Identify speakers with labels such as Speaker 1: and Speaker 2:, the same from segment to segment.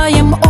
Speaker 1: I am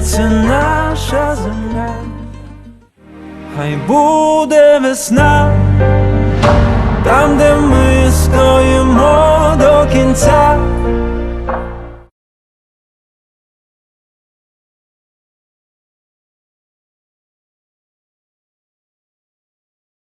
Speaker 1: це наша земля, хай буде весна, там, де ми стоїмо до кінця,